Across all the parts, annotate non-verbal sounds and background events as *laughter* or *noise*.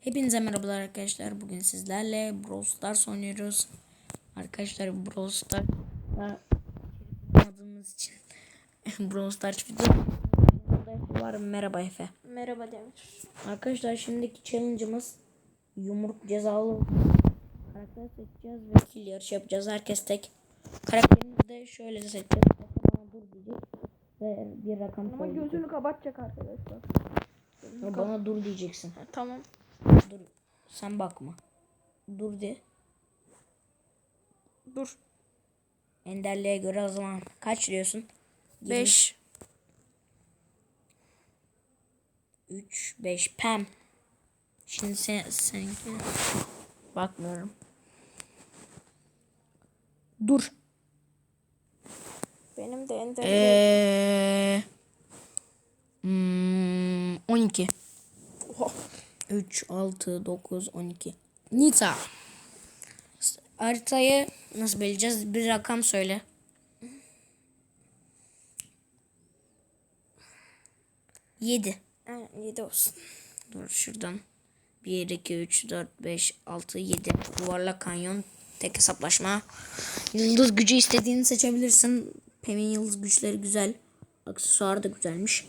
Hepinize merhabalar arkadaşlar. Bugün sizlerle Brawl Stars oynuyoruz. Arkadaşlar Brawl Stars'ta adımız için *laughs* Brawl Stars video var. Merhaba Efe. Merhaba Demir. Arkadaşlar şimdiki challenge'ımız yumruk cezalı karakter seçeceğiz ve kill yarışı yapacağız. Herkes tek. Karakterimizi de şöyle seçeceğiz. Bana dur diyecek ve bir rakam Ama gözünü kapatacak arkadaşlar. Bana dur diyeceksin. Ha, tamam. Dur. Sen bakma. Dur de. Dur. Enderliğe göre o zaman kaç diyorsun? 5. 3, 5. Pem. Şimdi sen, seninki. Bakmıyorum. Dur. Benim de ender. Eee. Hmm, 12. Oha. 3, 6, 9, 12. Nita. Haritayı nasıl bileceğiz? Bir rakam söyle. Yedi. 7 olsun. Dur şuradan. 1, 2, 3, 4, 5, 6, 7. Yuvarlak kanyon. Tek hesaplaşma. Yıldız gücü istediğini seçebilirsin. Pem'in yıldız güçleri güzel. Aksesuar da güzelmiş.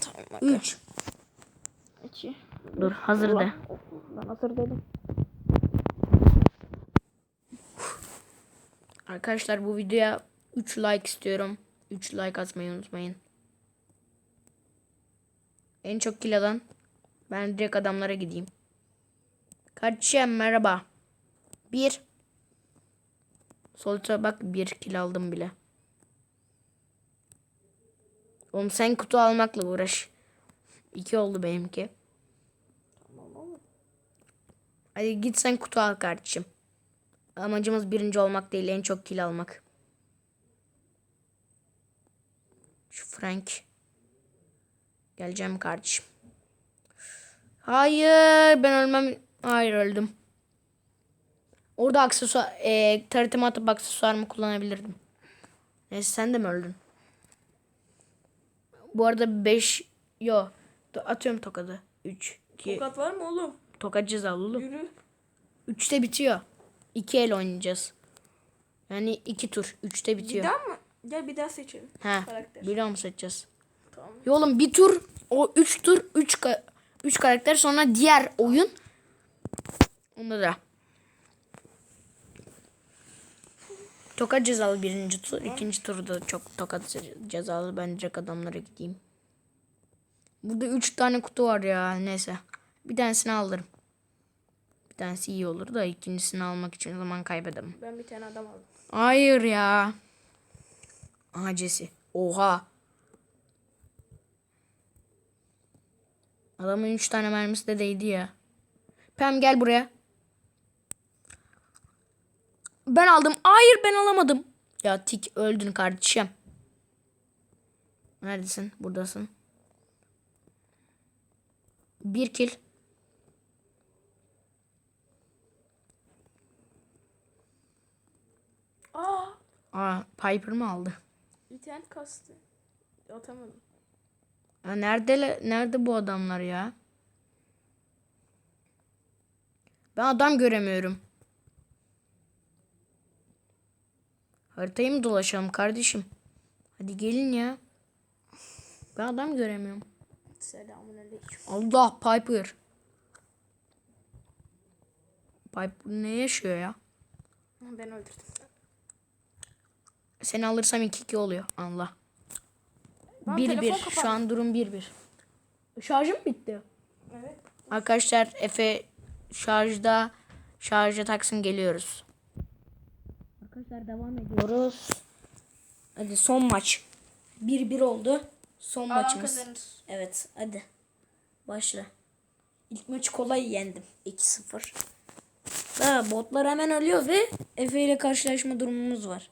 Tamam. 3. 2. Dur hazır de. Ben hazır dedim. Arkadaşlar bu videoya 3 like istiyorum. 3 like atmayı unutmayın. En çok kill alan ben direkt adamlara gideyim. Kardeşim merhaba. 1 Sol tarafa bak 1 kill aldım bile. Oğlum sen kutu almakla uğraş. 2 oldu benimki. Hadi git sen kutu al kardeşim. Amacımız birinci olmak değil en çok kill almak. Şu Frank. Geleceğim kardeşim. Hayır ben ölmem. Hayır öldüm. Orada aksesuar, e, taratıma atıp aksesuarımı kullanabilirdim. Neyse sen de mi öldün? Bu arada 5 yo atıyorum tokadı. 3 2 Tokat var mı oğlum? tokat cezalı oğlum. Yürü. 3'te bitiyor. 2 el oynayacağız. Yani 2 tur. 3'te Bir bitiyor. daha mı? Gel bir daha seçelim. Ha. Karakter. Bir daha mı seçeceğiz? Tamam. Ya oğlum bir tur o 3 tur 3 3 karakter sonra diğer oyun onda da. Tokat cezalı birinci tur. ikinci turda çok tokat ce- cezalı. Ben direkt adamlara gideyim. Burada 3 tane kutu var ya. Neyse. Bir tanesini alırım. Tanesi iyi olur da ikincisini almak için zaman kaybedemem. Ben bir tane adam aldım. Hayır ya. Acesi. Oha. Adamın 3 tane mermisi de değdi ya. Pem gel buraya. Ben aldım. Hayır ben alamadım. Ya tik öldün kardeşim. Neredesin? Buradasın. Bir kill. Aa! Aa, Piper mı aldı? İnternet kastı. Atamadım. Ya nerede nerede bu adamlar ya? Ben adam göremiyorum. Haritayı mı dolaşalım kardeşim? Hadi gelin ya. Ben adam göremiyorum. Selamun aleyküm. Allah Piper. Piper ne yaşıyor ya? Ben öldürdüm. Seni alırsam 2-2 oluyor. Allah. Lan 1-1. telefon Şu an durum 1-1. Şarjım bitti. Evet. Arkadaşlar Efe şarjda şarja taksın geliyoruz. Arkadaşlar devam ediyoruz. Hadi son maç. 1-1 oldu. Son Alan maçımız. kazanır. Evet hadi. Başla. İlk maçı kolay yendim. 2-0. Daha botlar hemen ölüyor ve Efe ile karşılaşma durumumuz var.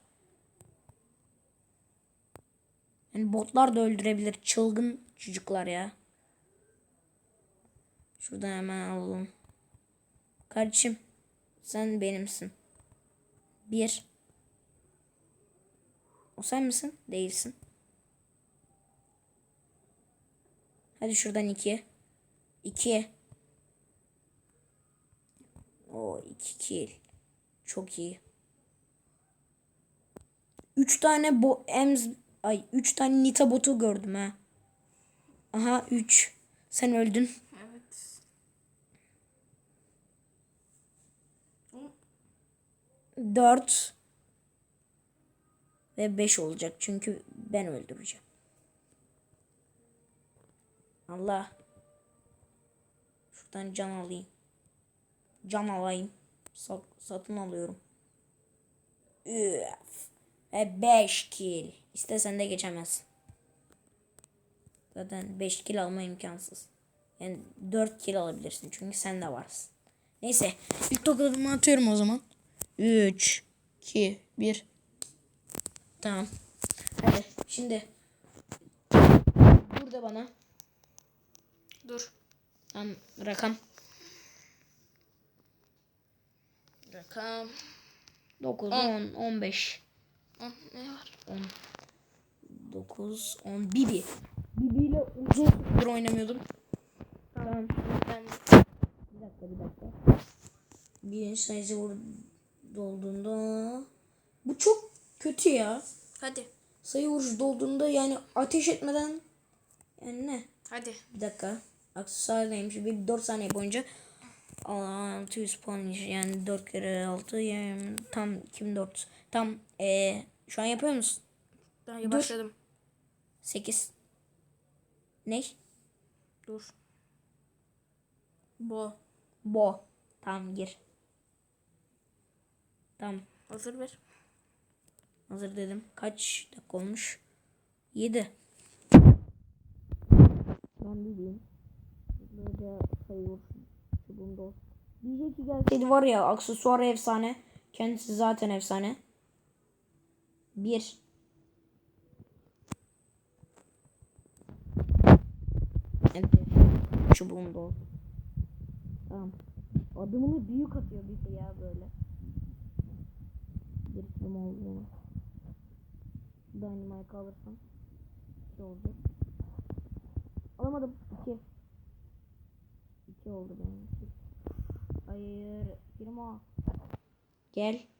Yani botlar da öldürebilir. Çılgın çocuklar ya. Şuradan hemen alalım. Kardeşim sen benimsin. Bir. O sen misin? Değilsin. Hadi şuradan iki. İki. O 2 kill. Çok iyi. 3 tane bo ems ay 3 tane Nita botu gördüm ha. Aha 3. Sen öldün. Evet. 4 ve 5 olacak çünkü ben öldüreceğim. Allah. Şuradan can alayım. Can alayım. Sa- satın alıyorum. Üf. Ve 5 kill. İstesen de geçemezsin. Zaten 5 kill alma imkansız. Yani 4 kill alabilirsin çünkü sen de varsın. Neyse ilk tokadımı atıyorum o zaman. 3 2 1 Tamam. Hadi şimdi burada bana Dur. tam rakam Rakam. 9 10 15 Ah, ne var? 10 9 10 Bibi. Bibi ile uzun süredir oynamıyordum. Tamam. Ben Bir dakika bir dakika. Birinci sayısı dolduğunda bu çok kötü ya. Hadi. Sayı vuruş dolduğunda yani ateş etmeden yani ne? Hadi. Bir dakika. Aksesuar neymiş? Bir 4 saniye boyunca 600 puan yani 4 kere 6 yani tam 2004. Tam eee şu an yapıyor musun? Daha iyi başladım. 8. Ne? Dur. Bo. Bo. Tamam gir. Tamam. Hazır ver. Hazır dedim. Kaç dakika olmuş? 7. Ben bileyim. Böyle sayıyor. Çubuğumda olsun. Diyecek ki gelseydi var ya aksesuar efsane. Kendisi zaten efsane. 1. Çubuğumda olsun. Tamam. Adımını büyük atıyor bir şey ya böyle. Bir film oldu. Dynamite alırsam. İki oldu. Alamadım. İki. İki oldu benim. Hayır. Firma. Gel.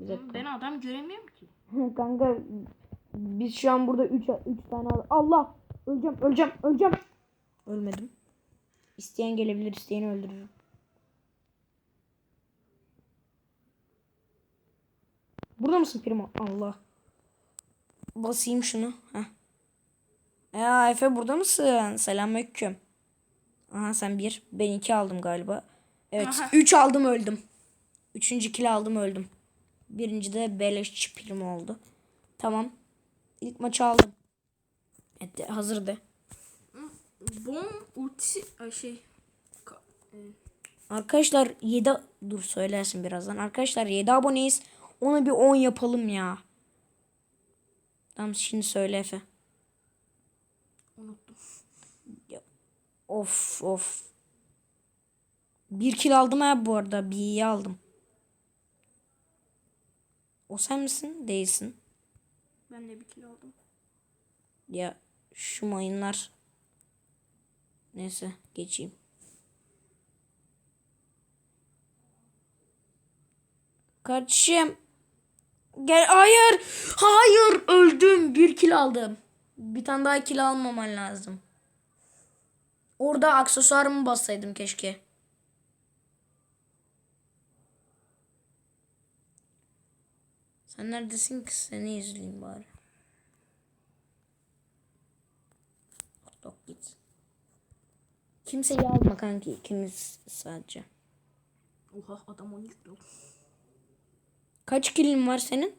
Bir dakika. Ben adam göremiyorum ki. *laughs* Kanka biz şu an burada 3 üç tane al. Allah! Öleceğim, öleceğim, öleceğim. Ölmedim. İsteyen gelebilir, isteyeni öldürürüm. Burada mısın Primo? Allah. Basayım şunu. Heh. Ya Efe burada mısın? Selamünaleyküm. Aha sen bir. Ben iki aldım galiba. Evet. Üç aldım öldüm. Üçüncü kill aldım öldüm. Birinci de beleş prim oldu. Tamam. İlk maçı aldım. Evet de- hazır de. Bom ultisi şey. E, Arkadaşlar 7 dur söylersin birazdan. Arkadaşlar 7 aboneyiz. Ona bir 10 yapalım ya. Tamam şimdi söyle Efe. unuttum. Of of. Bir kill aldım ha bu arada. Bir iyi aldım. O sen misin? Değilsin. Ben de bir kilo aldım. Ya şu mayınlar. Neyse geçeyim. Kaçayım. Gel hayır. Hayır öldüm. Bir kill aldım. Bir tane daha kill almaman lazım. Orada aksesuarımı bassaydım keşke. Sen neredesin ki? Seni izleyeyim bari. Yok git. Kimseyi alma kanki. İkimiz sadece. Oha adam 12 kilo. Kaç kilin var senin?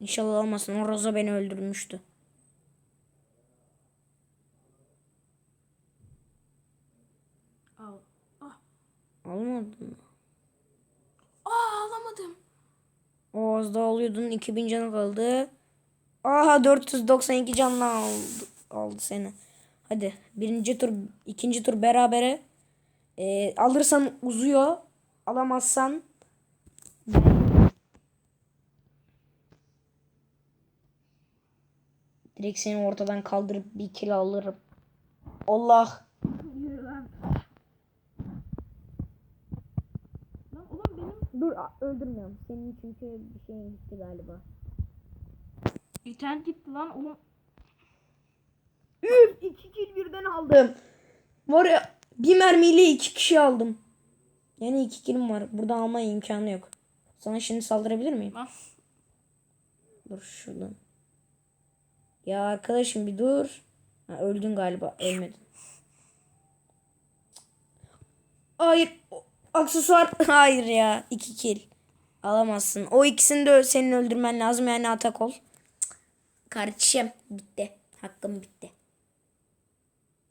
İnşallah almasın. O Roza beni öldürmüştü. Al. Ah. Almadın mı? Aa alamadım. O az daha alıyordun. 2000 canı kaldı. Aha 492 canla aldı, aldı seni. Hadi birinci tur, ikinci tur berabere. Ee, alırsan uzuyor. Alamazsan direkt seni ortadan kaldırıp bir kill alırım. Allah. Dur öldürmüyorum. Senin çünkü bir şeyin gitti galiba. İnternet gitti lan oğlum. Üf iki kill birden aldım. Var ya bir mermiyle iki kişi aldım. Yani iki killim var. Burada alma imkanı yok. Sana şimdi saldırabilir miyim? Lan. Dur şuradan. Ya arkadaşım bir dur. Ha, öldün galiba. Ölmedin. Hayır. o- Aksesuar. *laughs* Hayır ya. iki kill. Alamazsın. O ikisini de senin öldürmen lazım. Yani atak ol. Kardeşim bitti. Hakkım bitti.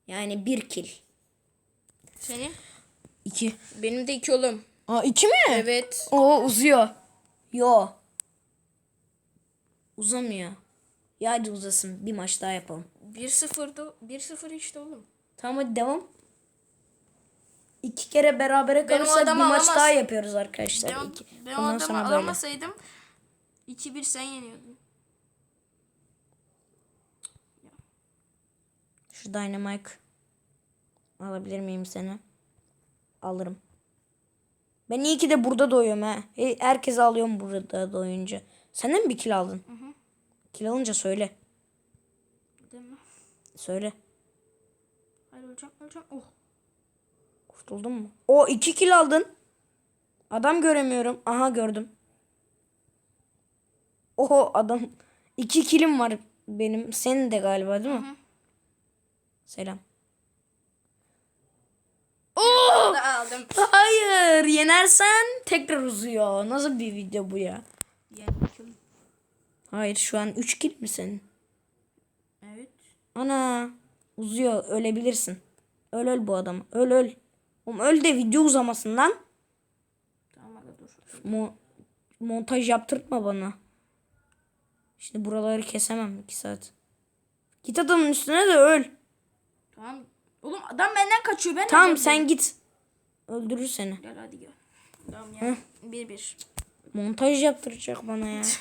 Yani bir kill. Senin? İki. Benim de iki oğlum. Aa iki mi? Evet. Oo uzuyor. Yo. Uzamıyor. Ya hadi uzasın. Bir maç daha yapalım. 1-0'da 1-0 işte oğlum. Tamam hadi devam. İki kere berabere Ben o kalırsak bir adamı maç alamaz- daha yapıyoruz arkadaşlar. Ben, İki. ben o Ondan adamı sonra böyle. alamasaydım 2-1 sen yeniyordun. Şu Dynamite alabilir miyim seni? Alırım. Ben iyi ki de burada doyuyorum ha. He- Herkes alıyorum burada doyunca. Sen de mi bir kill aldın? Kill alınca söyle. Değil mi? Söyle. Hayır öleceğim öleceğim. Oh. Kurtuldun mu? O iki kill aldın. Adam göremiyorum. Aha gördüm. Oho adam. iki killim var benim. Senin de galiba değil mi? Selam. Da aldım. Hayır yenersen tekrar uzuyor. Nasıl bir video bu ya? Yendim. Hayır şu an 3 kill mi senin? Evet. Ana uzuyor ölebilirsin. Öl öl bu adam. Öl öl. Oğlum öl de video uzamasın lan. Tamam aga dur. Mo- montaj yaptırtma bana. Şimdi buraları kesemem 2 saat. Git adamın üstüne de öl. Tamam. Oğlum adam benden kaçıyor. Ben Tamam sen git. Öldürür seni. Gel hadi gel. Tamam ya. 1-1. Montaj yaptıracak bana ya. *laughs*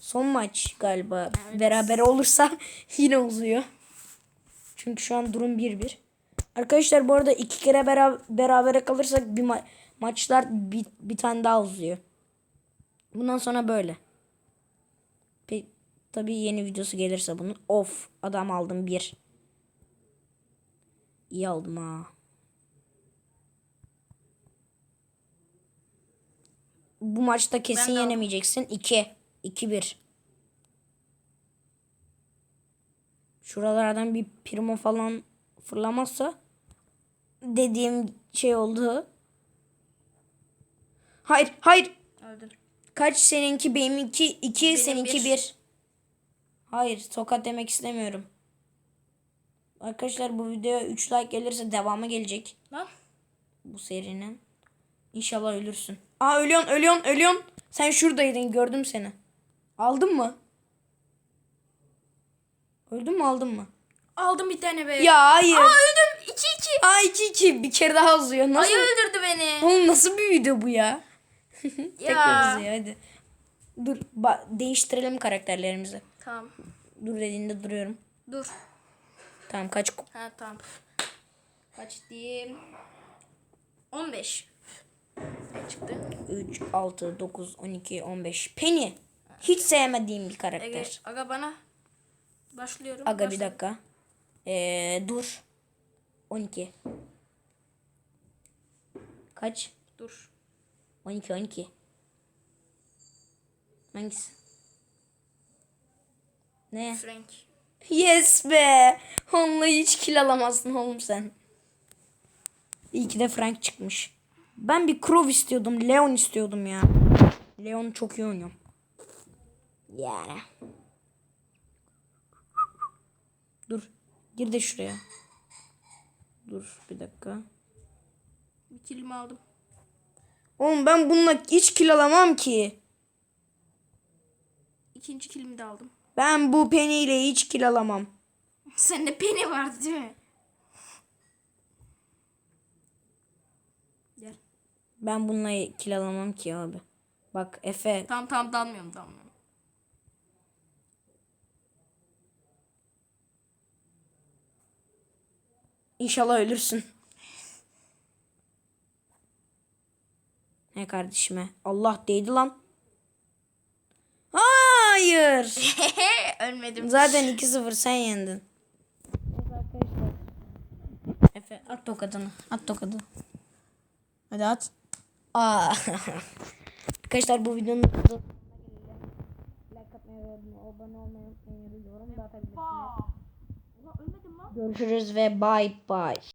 Son maç galiba. Beraber olursa *laughs* yine uzuyor. Çünkü şu an durum 1-1. Arkadaşlar bu arada iki kere bera- berabere kalırsak bir ma- maçlar bir, bir tane daha uzuyor. Bundan sonra böyle. Pe- tabii yeni videosu gelirse bunun. Of adam aldım bir. İyi aldım ha. Bu maçta kesin Ben yenemeyeceksin. 2. 2-1. Şuralardan bir primo falan fırlamazsa dediğim şey oldu. Hayır, hayır. Öldün. Kaç seninki benimki 2 Benim seninki bir. 1. Hayır, tokat demek istemiyorum. Arkadaşlar bu videoya 3 like gelirse devamı gelecek Lan. bu serinin. İnşallah ölürsün. Aa ölüyorsun, ölüyorsun, ölüyorsun. Sen şuradaydın, gördüm seni. Aldın mı? Öldün mü, aldın mı? Aldım bir tane be. Ya hayır. Aa öldüm. 2-2. Aa 2 2 bir kere daha uzuyor. Nasıl? Ayı öldürdü beni. Oğlum nasıl bir video bu ya? *laughs* Tekrar uzuyor hadi. Dur ba- değiştirelim karakterlerimizi. Tamam. Dur dediğinde duruyorum. Dur. Tamam kaç Ha tamam. Kaç diyeyim? 15. Ne çıktı? 3, 6, 9, 12, 15. Penny. Hiç sevmediğim bir Ege, karakter. aga bana. Başlıyorum. Aga bir Başla. dakika. Ee, dur. 12. Kaç? Dur. 12 12. Hangisi? Ne? Frank. Yes be. Onunla hiç kill alamazsın oğlum sen. İyi ki de Frank çıkmış. Ben bir Crow istiyordum. Leon istiyordum ya. Leon çok iyi oynuyor. Yani. Dur. Gir de şuraya. Dur bir dakika. Bir kilimi aldım. Oğlum ben bununla hiç kill alamam ki. İkinci kilimi de aldım. Ben bu Penny ile hiç kill alamam. *laughs* Sende peni vardı değil mi? Gel. Ben bununla kill alamam ki abi. Bak Efe Tamam tamam dalmıyorum dalmıyorum. İnşallah ölürsün. He kardeşime. Allah değdi lan. Hayır. *laughs* Ölmedim. Zaten 2-0 sen yendin. Efe at tokadını. At tokadını. Hadi at. Aa. *laughs* Arkadaşlar bu videonun like atmayı ve abone olmayı unutmayın. Yorum da atabilirsiniz. Görüşürüz ve bye bye.